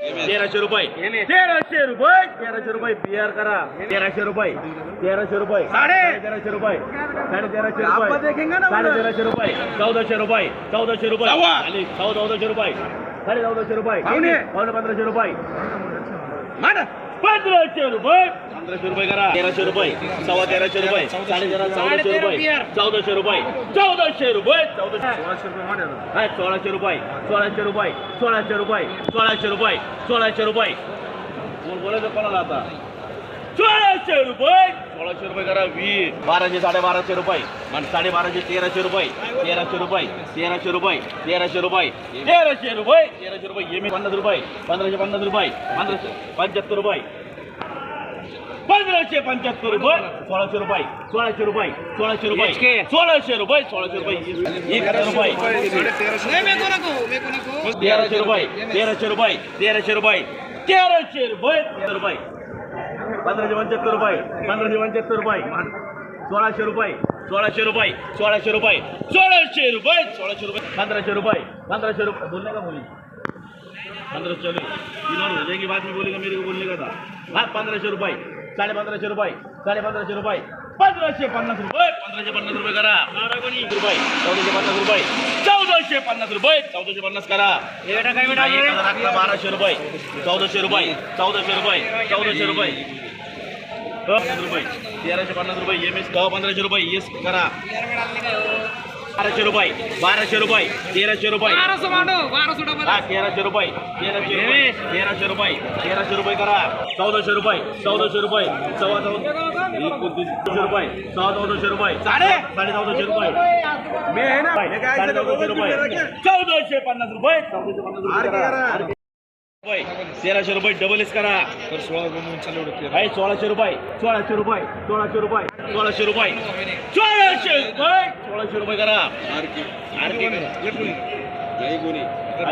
तेराशे रुपये. तेराशे रुपये. तेराशे रुपये बिहार करा. तेराशे रुपये. तेराशे रुपये. साडे. तेराशे रुपये. साडे तेराशे रुपये. साडे तेराशे रुपये. चौदाशे रुपये. चौदाशे रुपये. आणि चौदाशे रुपये. साडे चौदाशे रुपये पावणे पंधराशे रुपये. पंधराशे रुपये. पंधराशे रुपये करा. तेराशे रुपये. सव्वा तेराशे रुपये. साडे तेरा चौदाशे रुपये. चौदाशे रुपये. चौदाशे रुपये. चौदाशे सोळाशे रुपये सोळाशे रुपये. सोळाशे रुपये. सोळाशे रुपये. सोळाशे रुपये. कोण बोलायचं कोणाला आता? सोळाशे रुपये. सोळाशे रुपये करा वीस. बाराशे साडेबाराशे रुपये. आणि साडेबाराशे तेराशे रुपये. तेराशे रुपये तेराशे रुपये तेराशे रुपये. तेराशे रुपये. तेराशे रुपये एम पन्नास रुपये. पंधराशे पन्नास रुपये. पंधराशे पंच्याहत्तर रुपये. पंधराशे पंच्याहत्तर रुपये. सोळाशे रुपये सोळाशे रुपये सोळाशे रुपये. सोळाशे रुपये सोळाशे रुपये. एक हजार रुपये. तेराशे रुपये तेराशे रुपये तेराशे रुपये. तेराशे रुपये. तेरा रुपये. पंधराशे पंच्याहत्तर रुपये पंधराशे पंच्याहत्तर रुपये. सोळाशे रुपये सोळाशे रुपये सोळाशे रुपये सोळाशे रुपये सोळाशे रुपये पंधराशे रुपये पंधराशे रुपये. बोलले का बोली? पंद्रह चलो तीनों हो बोली बाद में बोलेगा मेरे को बोलने का था हाँ पंद्रह रुपये. साढ़े पंद्रह रुपये साढ़े पंद्रह रुपये. पंधराशे पन्नास रुपये. पंधराशे पन्नास रुपये करा. रुपये. चौदाशे पन्नास रुपये. चौदाशे पन्नास रुपये. चौदाशे पन्नास करा. बाराशे रुपये. चौदाशे रुपये चौदाशे रुपये चौदाशे रुपये. रुपये तेराशे पन्नास रुपये एम एस पंधराशे रुपये येस करा. बाराशे रुपये बाराशे रुपये तेराशे रुपये. हा तेराशे रुपये तेराशे रुपये तेराशे रुपये तेराशे रुपये करा. चौदाशे रुपये चौदाशे रुपये सव्वा चौदा. एकोणतीसशे रुपये सव्वा चौदाशे रुपये साडे? साडे चौदाशे रुपये. साडे चौदाशे रुपये. चौदाशे पन्नास रुपये. चौदाशे पन्नास. रुपये तेराशे रुपये डबल एस करा. सोळाशे रुपये. सोळाशे रुपये सोळाशे रुपये सोळाशे रुपये. सोळाशे रुपये. सोळाशे रुपये करा.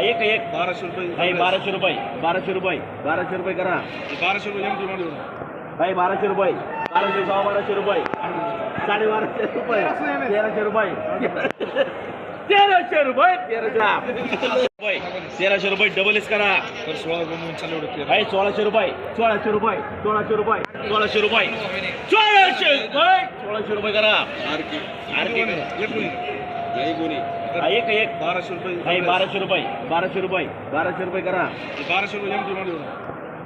एक एक बाराशे रुपये. बाराशे रुपये बाराशे रुपये बाराशे रुपये करा. बाराशे रुपये आहे बाराशे रुपये. बाराशे सहा बाराशे रुपये. साडे बाराशे रुपये. तेराशे रुपये. तेराशे रुपये तेराशे रुपये. तेराशे रुपये डबल एस करा. तर सोळा आहे सोळाशे रुपये सोळाशे रुपये सोळाशे रुपये सोळाशे रुपये. सोळाशे रुपये. सोळाशे रुपये करा. एक एक बाराशे रुपये. आहे बाराशे रुपये बाराशे रुपये बाराशे रुपये करा. बाराशे रुपये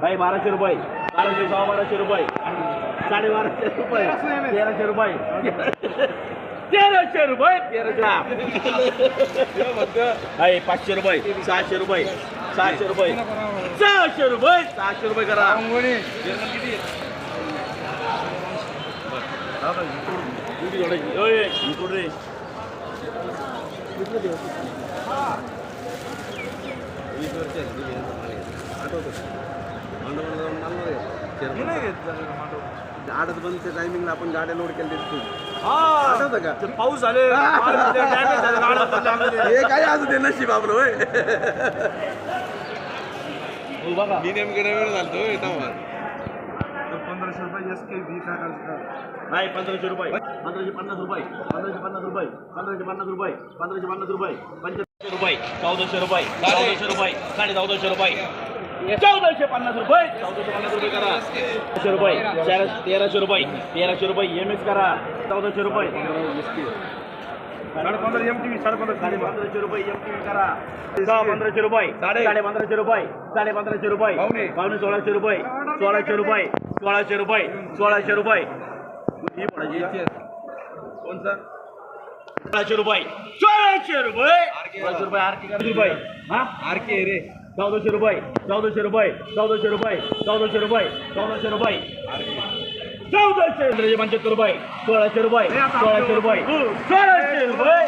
आहे बाराशे रुपये बाराशे सहा बाराशे रुपये साडे बाराशे रुपये तेराशे रुपये. तेराशे रुपये पाचशे रुपये सहाशे रुपये सहाशे रुपये सहाशे रुपये सहाशे रुपये करा किती जोडायची? ओय, इकडून रे. आडत बंदच्या टायमिंगला आपण गाड्या लोड केल्या आठवतं का? पाऊस झाले हे काय असू दे नशीब आपलं होय. हो बघा. मी नेमकं वेळ झालतो पंधराशे रुपये एस के? बी नाही पंधराशे रुपये. पंधराशे पन्नास रुपये पंधराशे पन्नास रुपये पंधराशे पन्नास रुपये पंधराशे पन्नास रुपये पंचवीसशे रुपये चौदाशे रुपये चौदाशे रुपये साडे चौदाशे रुपये. चौदाशे पन्नास रुपये. चौदाशे पन्नास रुपये करा. तेराशे रुपये तेरा- तेराशे रुपये तेराशे रुपये एम एस करा. चौदाशे रुपये. साडे पंधरा एम टी साडे पंधरा साडे पंधराशे रुपये एम टी करा. सहा पंधराशे रुपये. साडे- पंधराशे रुपये. साडे पंधराशे रुपये पावणे. सोळाशे रुपये. सोळाशे रुपये. सोळाशे रुपये. सोळाशे रुपये. सोळाशे रुपये. सोळाशे रुपये. सोळाशे रुपये रुपये. हा? आर के रे. चौदाशे रुपये. चौदाशे रुपये. चौदाशे रुपये. चौदाशे रुपये. चौदाशे रुपये. चौदाशे पंधराशे पंच्याहत्तर रुपये सोळाशे रुपये सोळाशे रुपये सोळाशे रुपये